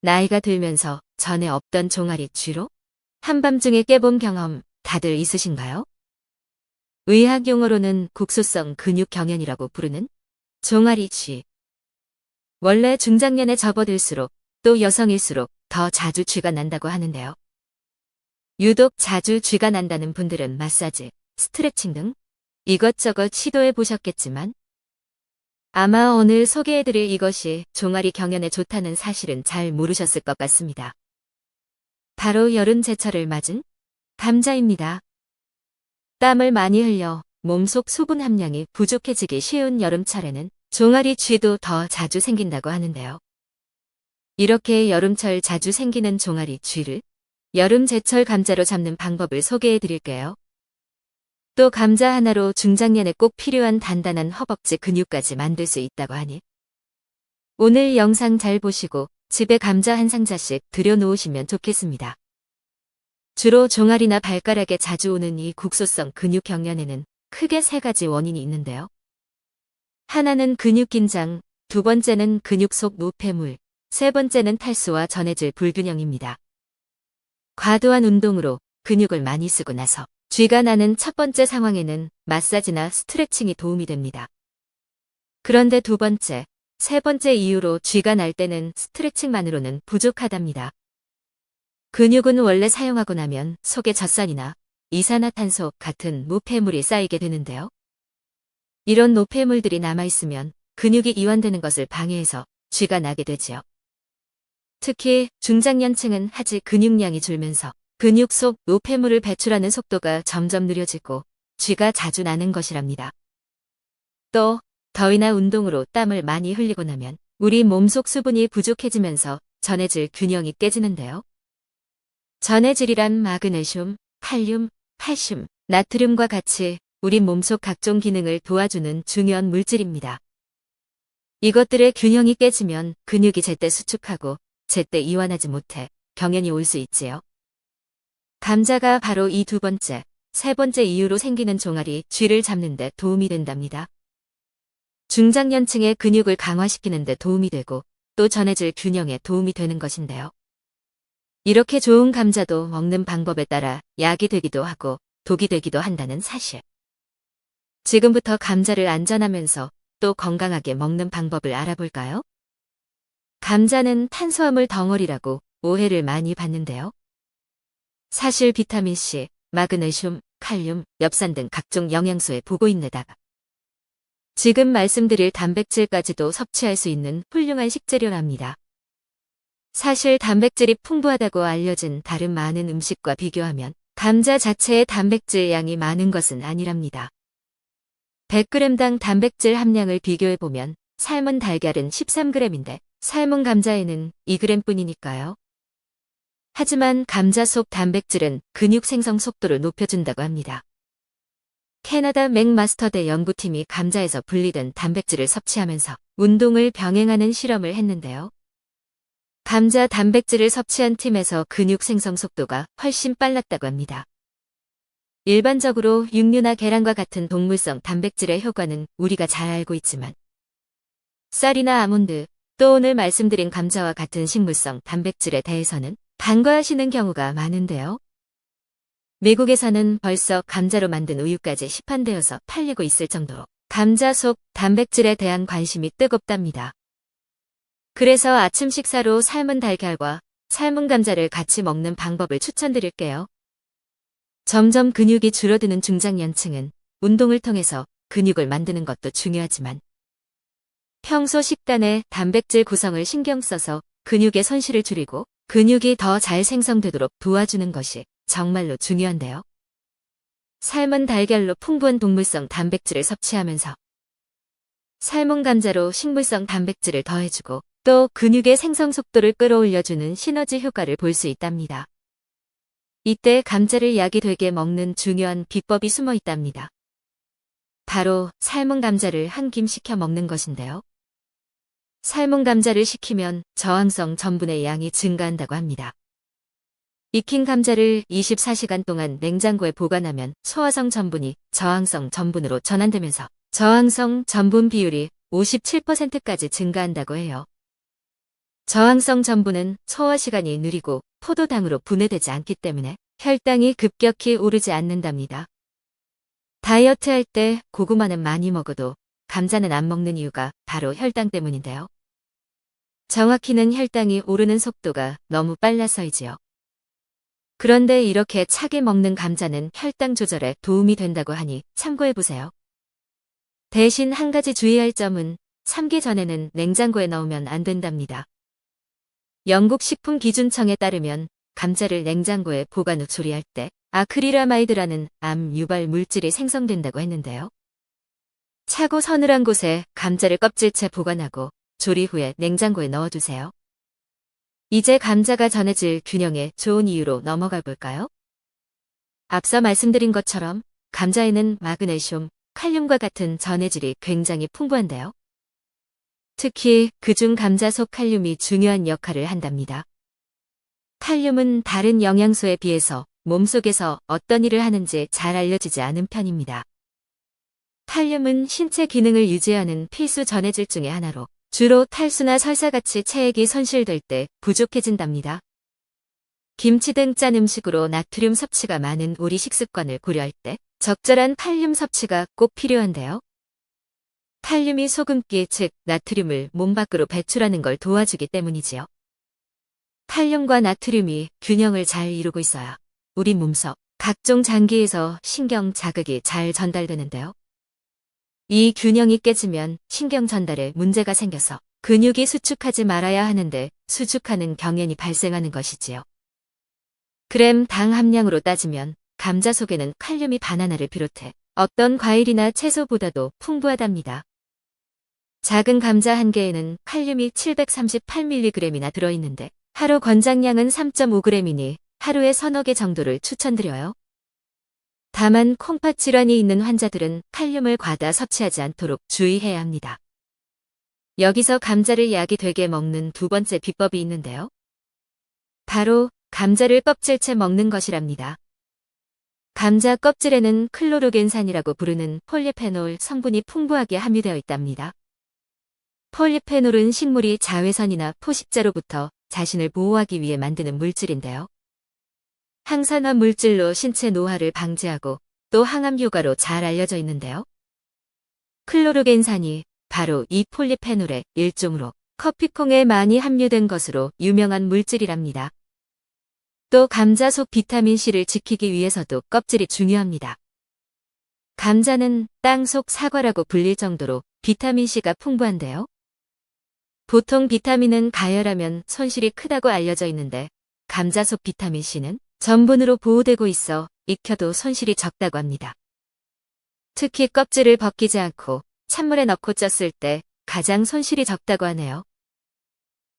나이가 들면서 전에 없던 종아리 쥐로? 한밤중에 깨본 경험 다들 있으신가요? 의학 용어로는 국소성 근육 경연이라고 부르는 종아리 쥐. 원래 중장년에 접어들수록 또 여성일수록 더 자주 쥐가 난다고 하는데요. 유독 자주 쥐가 난다는 분들은 마사지, 스트레칭 등 이것저것 시도해 보셨겠지만 아마 오늘 소개해드릴 이것이 종아리 경연에 좋다는 사실은 잘 모르셨을 것 같습니다. 바로 여름 제철을 맞은 감자입니다. 땀을 많이 흘려 몸속 수분 함량이 부족해지기 쉬운 여름철에는 종아리 쥐도 더 자주 생긴다고 하는데요. 이렇게 여름철 자주 생기는 종아리 쥐를 여름 제철 감자로 잡는 방법을 소개해 드릴게요. 또 감자 하나로 중장년에 꼭 필요한 단단한 허벅지 근육까지 만들 수 있다고 하니 오늘 영상 잘 보시고 집에 감자 한 상자씩 들여놓으시면 좋겠습니다. 주로 종아리나 발가락에 자주 오는 이 국소성 근육 경련에는 크게 세 가지 원인이 있는데요. 하나는 근육 긴장, 두 번째는 근육 속 노폐물, 세 번째는 탈수와 전해질 불균형입니다. 과도한 운동으로 근육을 많이 쓰고 나서 쥐가 나는 첫 번째 상황에는 마사지나 스트레칭이 도움이 됩니다. 그런데 두 번째, 세 번째 이유로 쥐가 날 때는 스트레칭만으로는 부족하답니다. 근육은 원래 사용하고 나면 속에 젖산이나 이산화탄소 같은 노폐물이 쌓이게 되는데요. 이런 노폐물들이 남아있으면 근육이 이완되는 것을 방해해서 쥐가 나게 되지요. 특히 중장년층은 하지 근육량이 줄면서 근육 속 노폐물을 배출하는 속도가 점점 느려지고 쥐가 자주 나는 것이랍니다. 또 더위나 운동으로 땀을 많이 흘리고 나면 우리 몸속 수분이 부족해지면서 전해질 균형이 깨지는데요. 전해질이란 마그네슘, 칼륨, 칼슘, 나트륨과 같이 우리 몸속 각종 기능을 도와주는 중요한 물질입니다. 이것들의 균형이 깨지면 근육이 제때 수축하고 제때 이완하지 못해 경연이 올 수 있지요. 감자가 바로 이 두 번째, 세 번째 이유로 생기는 종아리 쥐를 잡는 데 도움이 된답니다. 중장년층의 근육을 강화시키는 데 도움이 되고 또 전해질 균형에 도움이 되는 것인데요. 이렇게 좋은 감자도 먹는 방법에 따라 약이 되기도 하고 독이 되기도 한다는 사실. 지금부터 감자를 안전하면서 또 건강하게 먹는 방법을 알아볼까요? 감자는 탄수화물 덩어리라고 오해를 많이 받는데요. 사실 비타민C, 마그네슘, 칼륨, 엽산 등 각종 영양소에 보고있는데다가 지금 말씀드릴 단백질까지도 섭취할 수 있는 훌륭한 식재료랍니다. 사실 단백질이 풍부하다고 알려진 다른 많은 음식과 비교하면 감자 자체의 단백질 양이 많은 것은 아니랍니다. 100g당 단백질 함량을 비교해보면 삶은 달걀은 13g인데 삶은 감자에는 2g 뿐이니까요. 하지만 감자 속 단백질은 근육 생성 속도를 높여준다고 합니다. 캐나다 맥마스터대 연구팀이 감자에서 분리된 단백질을 섭취하면서 운동을 병행하는 실험을 했는데요. 감자 단백질을 섭취한 팀에서 근육 생성 속도가 훨씬 빨랐다고 합니다. 일반적으로 육류나 계란과 같은 동물성 단백질의 효과는 우리가 잘 알고 있지만 쌀이나 아몬드, 또 오늘 말씀드린 감자와 같은 식물성 단백질에 대해서는 간과하시는 경우가 많은데요. 미국에서는 벌써 감자로 만든 우유까지 시판되어서 팔리고 있을 정도로 감자 속 단백질에 대한 관심이 뜨겁답니다. 그래서 아침 식사로 삶은 달걀과 삶은 감자를 같이 먹는 방법을 추천드릴게요. 점점 근육이 줄어드는 중장년층은 운동을 통해서 근육을 만드는 것도 중요하지만 평소 식단에 단백질 구성을 신경 써서 근육의 손실을 줄이고 근육이 더 잘 생성되도록 도와주는 것이 정말로 중요한데요. 삶은 달걀로 풍부한 동물성 단백질을 섭취하면서 삶은 감자로 식물성 단백질을 더해주고 또 근육의 생성 속도를 끌어올려주는 시너지 효과를 볼 수 있답니다. 이때 감자를 약이 되게 먹는 중요한 비법이 숨어 있답니다. 바로 삶은 감자를 한 김 식혀 먹는 것인데요. 삶은 감자를 식히면 저항성 전분의 양이 증가한다고 합니다. 익힌 감자를 24시간 동안 냉장고에 보관하면 소화성 전분이 저항성 전분으로 전환되면서 저항성 전분 비율이 57%까지 증가한다고 해요. 저항성 전분은 소화 시간이 느리고 포도당으로 분해되지 않기 때문에 혈당이 급격히 오르지 않는답니다. 다이어트 할 때 고구마는 많이 먹어도 감자는 안 먹는 이유가 바로 혈당 때문인데요. 정확히는 혈당이 오르는 속도가 너무 빨라서이지요. 그런데 이렇게 차게 먹는 감자는 혈당 조절에 도움이 된다고 하니 참고해보세요. 대신 한 가지 주의할 점은 삶기 전에는 냉장고에 넣으면 안 된답니다. 영국 식품기준청에 따르면 감자를 냉장고에 보관 후 조리할 때 아크릴아마이드라는 암 유발 물질이 생성된다고 했는데요. 차고 서늘한 곳에 감자를 껍질째 보관하고 조리 후에 냉장고에 넣어두세요. 이제 감자가 전해질 균형에 좋은 이유로 넘어가 볼까요? 앞서 말씀드린 것처럼 감자에는 마그네슘, 칼륨과 같은 전해질이 굉장히 풍부한데요. 특히 그중 감자 속 칼륨이 중요한 역할을 한답니다. 칼륨은 다른 영양소에 비해서 몸속에서 어떤 일을 하는지 잘 알려지지 않은 편입니다. 칼륨은 신체 기능을 유지하는 필수 전해질 중의 하나로 주로 탈수나 설사같이 체액이 손실될 때 부족해진답니다. 김치 등 짠 음식으로 나트륨 섭취가 많은 우리 식습관을 고려할 때 적절한 칼륨 섭취가 꼭 필요한데요. 칼륨이 소금기 즉 나트륨을 몸 밖으로 배출하는 걸 도와주기 때문이지요. 칼륨과 나트륨이 균형을 잘 이루고 있어야 우리 몸속 각종 장기에서 신경 자극이 잘 전달되는데요. 이 균형이 깨지면 신경 전달에 문제가 생겨서 근육이 수축하지 말아야 하는데 수축하는 경련이 발생하는 것이지요. 그램 당 함량으로 따지면 감자 속에는 칼륨이 바나나를 비롯해 어떤 과일이나 채소보다도 풍부하답니다. 작은 감자 한 개에는 칼륨이 738mg이나 들어있는데 하루 권장량은 3.5g이니 하루에 서너 개 정도를 추천드려요. 다만 콩팥 질환이 있는 환자들은 칼륨을 과다 섭취하지 않도록 주의해야 합니다. 여기서 감자를 약이 되게 먹는 두 번째 비법이 있는데요. 바로 감자를 껍질째 먹는 것이랍니다. 감자 껍질에는 클로로겐산이라고 부르는 폴리페놀 성분이 풍부하게 함유되어 있답니다. 폴리페놀은 식물이 자외선이나 포식자로부터 자신을 보호하기 위해 만드는 물질인데요. 항산화 물질로 신체 노화를 방지하고 또 항암 효과로 잘 알려져 있는데요. 클로로겐산이 바로 이 폴리페놀의 일종으로 커피콩에 많이 함유된 것으로 유명한 물질이랍니다. 또 감자 속 비타민C를 지키기 위해서도 껍질이 중요합니다. 감자는 땅 속 사과라고 불릴 정도로 비타민C가 풍부한데요. 보통 비타민은 가열하면 손실이 크다고 알려져 있는데 감자 속 비타민C는 전분으로 보호되고 있어 익혀도 손실이 적다고 합니다. 특히 껍질을 벗기지 않고 찬물에 넣고 쪘을 때 가장 손실이 적다고 하네요.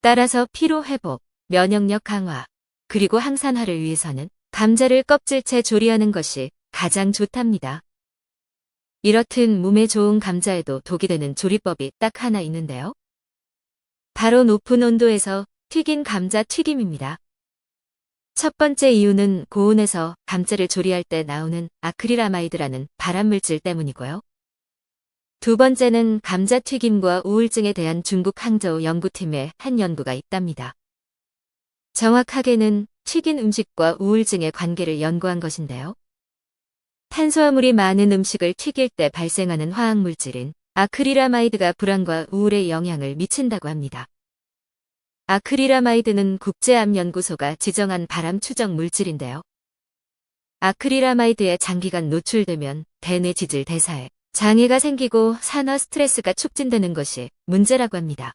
따라서 피로 회복, 면역력 강화, 그리고 항산화를 위해서는 감자를 껍질째 조리하는 것이 가장 좋답니다. 이렇듯 몸에 좋은 감자에도 독이 되는 조리법이 딱 하나 있는데요. 바로 높은 온도에서 튀긴 감자 튀김입니다. 첫 번째 이유는 고온에서 감자를 조리할 때 나오는 아크릴아마이드라는 발암물질 때문이고요. 두 번째는 감자 튀김과 우울증에 대한 중국 항저우 연구팀의 한 연구가 있답니다. 정확하게는 튀긴 음식과 우울증의 관계를 연구한 것인데요. 탄수화물이 많은 음식을 튀길 때 발생하는 화학물질인 아크릴아마이드가 불안과 우울에 영향을 미친다고 합니다. 아크릴아마이드는 국제암연구소가 지정한 발암 추적 물질인데요. 아크릴아마이드에 장기간 노출되면 대뇌 지질 대사에 장애가 생기고 산화 스트레스가 촉진되는 것이 문제라고 합니다.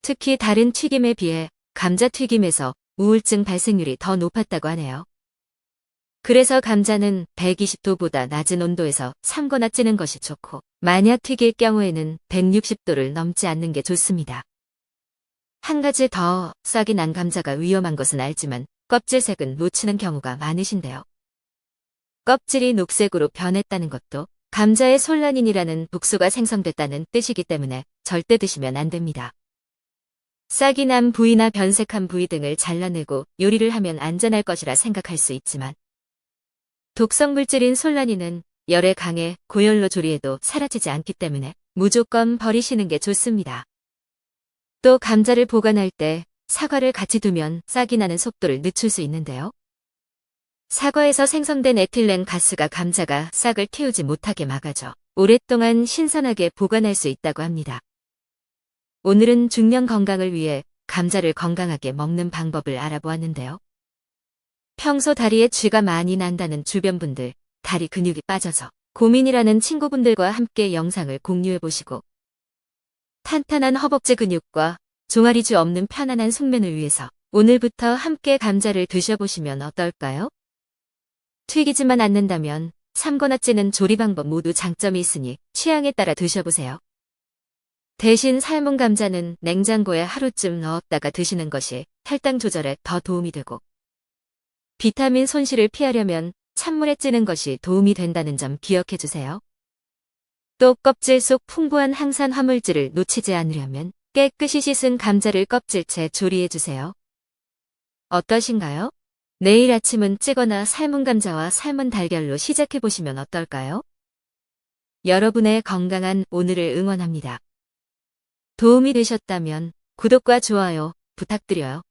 특히 다른 튀김에 비해 감자 튀김에서 우울증 발생률이 더 높았다고 하네요. 그래서 감자는 120도보다 낮은 온도에서 삶거나 찌는 것이 좋고 만약 튀길 경우에는 160도를 넘지 않는 게 좋습니다. 한 가지 더 싹이 난 감자가 위험한 것은 알지만 껍질색은 놓치는 경우가 많으신데요. 껍질이 녹색으로 변했다는 것도 감자에 솔라닌이라는 독소가 생성됐다는 뜻이기 때문에 절대 드시면 안 됩니다. 싹이 난 부위나 변색한 부위 등을 잘라내고 요리를 하면 안전할 것이라 생각할 수 있지만 독성 물질인 솔라닌은 열에 강해 고열로 조리해도 사라지지 않기 때문에 무조건 버리시는 게 좋습니다. 또 감자를 보관할 때 사과를 같이 두면 싹이 나는 속도를 늦출 수 있는데요. 사과에서 생성된 에틸렌 가스가 감자가 싹을 틔우지 못하게 막아줘 오랫동안 신선하게 보관할 수 있다고 합니다. 오늘은 중년 건강을 위해 감자를 건강하게 먹는 방법을 알아보았는데요. 평소 다리에 쥐가 많이 난다는 주변 분들, 다리 근육이 빠져서 고민이라는 친구분들과 함께 영상을 공유해 보시고 탄탄한 허벅지 근육과 종아리주 없는 편안한 숙면을 위해서 오늘부터 함께 감자를 드셔보시면 어떨까요? 튀기지만 않는다면 삶거나 찌는 조리 방법 모두 장점이 있으니 취향에 따라 드셔보세요. 대신 삶은 감자는 냉장고에 하루쯤 넣었다가 드시는 것이 혈당 조절에 더 도움이 되고 비타민 손실을 피하려면 찬물에 찌는 것이 도움이 된다는 점 기억해 주세요. 또 껍질 속 풍부한 항산 화물질을 놓치지 않으려면 깨끗이 씻은 감자를 껍질째 조리해 주세요. 어떠신가요? 내일 아침은 찌거나 삶은 감자와 삶은 달걀로 시작해 보시면 어떨까요? 여러분의 건강한 오늘을 응원합니다. 도움이 되셨다면 구독과 좋아요 부탁드려요.